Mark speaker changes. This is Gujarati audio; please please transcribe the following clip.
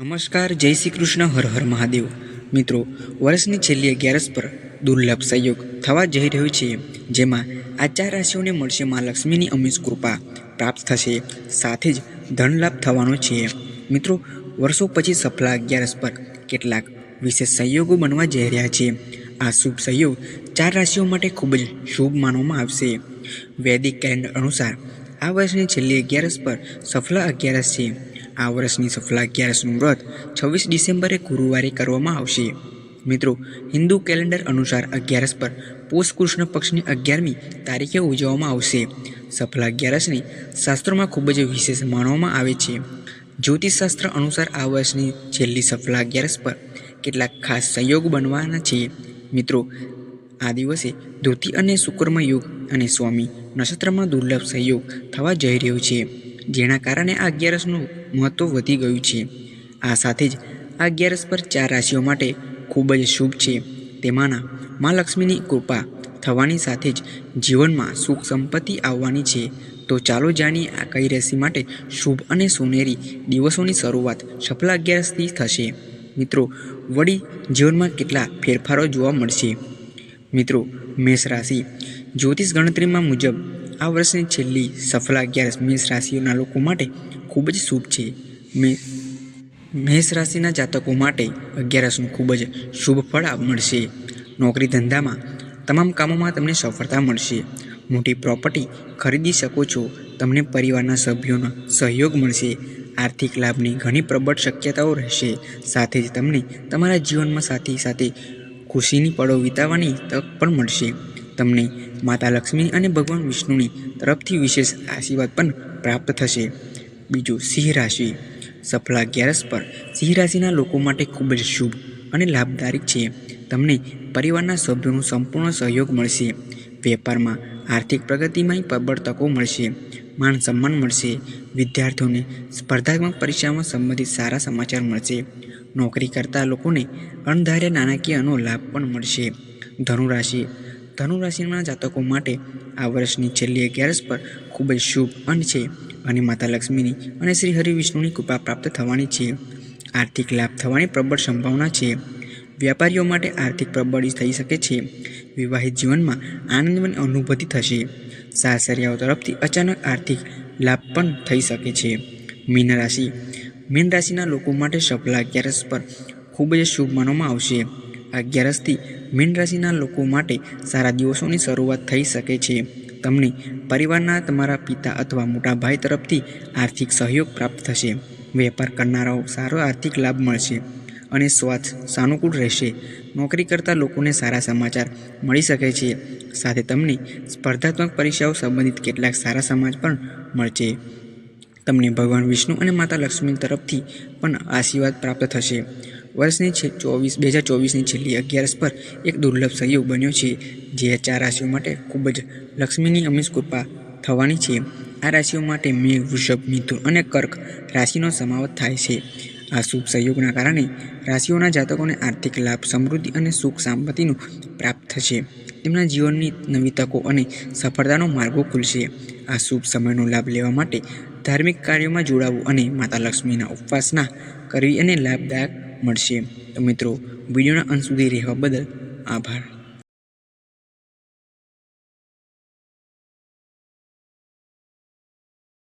Speaker 1: નમસ્કાર, જય શ્રી કૃષ્ણ, હર હર મહાદેવ. મિત્રો, વર્ષની છેલ્લી અગિયારસ પર દુર્લભ સંયોગ થવા જઈ રહ્યો છે, જેમાં આ ચાર રાશિઓને મળશે મા લક્ષ્મીની અમીશ કૃપા પ્રાપ્ત થશે, સાથે જ ધનલાભ થવાનો છે. મિત્રો, વર્ષો પછી સફલા અગિયારસ પર કેટલાક વિશેષ સંયોગો બનવા જઈ રહ્યા છે. આ શુભ સંયોગ ચાર રાશિઓ માટે ખૂબ જ શુભ માનવામાં આવશે. વૈદિક કેલેન્ડર અનુસાર આ વર્ષની છેલ્લી અગિયારસ પર સફલા અગિયારસ છે. આ વર્ષની સફલા અગિયારસનું વ્રત છવ્વીસ ડિસેમ્બરે ગુરુવારે કરવામાં આવશે. મિત્રો, હિન્દુ કેલેન્ડર અનુસાર અગિયારસ પર પોષ કૃષ્ણ પક્ષની અગિયારમી તારીખે ઉજવવામાં આવશે. સફલા અગિયારસને શાસ્ત્રોમાં ખૂબ જ વિશેષ માનવામાં આવે છે. જ્યોતિષશાસ્ત્ર અનુસાર આ વર્ષની છેલ્લી સફલા અગિયારસ પર કેટલાક ખાસ સંયોગ બનવાના છે. મિત્રો, આ દિવસે ધોતી અને શુક્રમાં યુગ અને સ્વામી નક્ષત્રમાં દુર્લભ સંયોગ થવા જઈ રહ્યો છે. જેના કારણે આ અગિયારસનું મહત્ત્વ વધી ગયું છે. આ સાથે જ આ અગિયારસ પર ચાર રાશિઓ માટે ખૂબ જ શુભ છે. તેમાંના મા લક્ષ્મીની કૃપા થવાની સાથે જ જીવનમાં સુખ સંપત્તિ આવવાની છે. તો ચાલો જાણીએ આ કઈ રાશિ માટે શુભ અને સોનેરી દિવસોની શરૂઆત સફલા અગિયારસથી થશે. મિત્રો, વળી જીવનમાં કેટલા ફેરફારો જોવા મળશે? મિત્રો, મેષ રાશિ જ્યોતિષ ગણતરીમાં મુજબ આ વર્ષની છેલ્લી સફળ અગિયારસ મેષ રાશિઓના લોકો માટે ખૂબ જ શુભ છે. મેષ રાશિના જાતકો માટે અગિયારસનું ખૂબ જ શુભ ફળ મળશે. નોકરી ધંધામાં તમામ કામોમાં તમને સફળતા મળશે. મોટી પ્રોપર્ટી ખરીદી શકો છો. તમને પરિવારના સભ્યોનો સહયોગ મળશે. આર્થિક લાભની ઘણી પ્રબળ શક્યતાઓ રહેશે. સાથે જ તમને તમારા જીવનમાં સાથે સાથે ખુશીની પળો વિતાવવાની તક પણ મળશે. તમને માતા લક્ષ્મી અને ભગવાન વિષ્ણુની તરફથી વિશેષ આશીર્વાદ પણ પ્રાપ્ત થશે. બીજું સિંહ રાશિ. સફળ અગિયારસ પર સિંહ રાશિના લોકો માટે ખૂબ જ શુભ અને લાભદાયક છે. તમને પરિવારના સભ્યોનો સંપૂર્ણ સહયોગ મળશે. વેપારમાં આર્થિક પ્રગતિમાં પ્રબળ તકો મળશે. માન સન્માન મળશે. વિદ્યાર્થીઓને સ્પર્ધાત્મક પરીક્ષામાં સંબંધિત સારા સમાચાર મળશે. નોકરી કરતા લોકોને અણધાર્યા નાણાકીયનો લાભ પણ મળશે. ધનુરાશિ. ધનુરાશિના જાતકો માટે આ વર્ષની છેલ્લી અગિયારસ પર ખૂબ જ શુભ અંત છે અને માતા લક્ષ્મીની અને શ્રી હરિ વિષ્ણુની કૃપા પ્રાપ્ત થવાની છે. આર્થિક લાભ થવાની પ્રબળ સંભાવના છે. વ્યાપારીઓ માટે આર્થિક પ્રબળ થઈ શકે છે. વિવાહિત જીવનમાં આનંદની અનુભૂતિ થશે. સાસરિયાઓ તરફથી અચાનક આર્થિક લાભ પણ થઈ શકે છે. મીન રાશિ. મીન રાશિના લોકો માટે સફલા અગિયારસ પર ખૂબ જ શુભ માનવામાં આવશે. અગિયારસથી મીન રાશિના લોકો માટે સારા દિવસોની શરૂઆત થઈ શકે છે. તમને પરિવારના તમારા પિતા અથવા મોટા ભાઈ તરફથી આર્થિક સહયોગ પ્રાપ્ત થશે. વેપાર કરનારાઓ સારો આર્થિક લાભ મળશે અને સ્વાસ્થ્ય સાનુકૂળ રહેશે. નોકરી કરતા લોકોને સારા સમાચાર મળી શકે છે. સાથે તમને સ્પર્ધાત્મક પરીક્ષાઓ સંબંધિત કેટલાક સારા સમાજ પણ મળશે. તમને ભગવાન વિષ્ણુ અને માતા લક્ષ્મી તરફથી પણ આશીર્વાદ પ્રાપ્ત થશે. વર્ષની છે ચોવીસ, બે હજાર ચોવીસની છેલ્લી અગિયારસ પર એક દુર્લભ સંયોગ બન્યો છે, જે ચાર રાશિઓ માટે ખૂબ જ લક્ષ્મીની અમીશ કૃપા થવાની છે. આ રાશિઓ માટે મેઘ, વૃષભ, મિથુન અને કર્ક રાશિનો સમાવેશ થાય છે. આ શુભ સંયોગના કારણે રાશિઓના જાતકોને આર્થિક લાભ, સમૃદ્ધિ અને સુખ સંપત્તિનું પ્રાપ્ત થશે. તેમના જીવનની નવી તકો અને સફળતાનો માર્ગો ખુલશે. આ શુભ સમયનો લાભ લેવા માટે ધાર્મિક કાર્યોમાં જોડાવવું અને માતા લક્ષ્મીના ઉપવાસના કરવી અને લાભદાયક મળશે. તો મિત્રો વિડીયોના અંત સુધી રહેવા બદલ આભાર.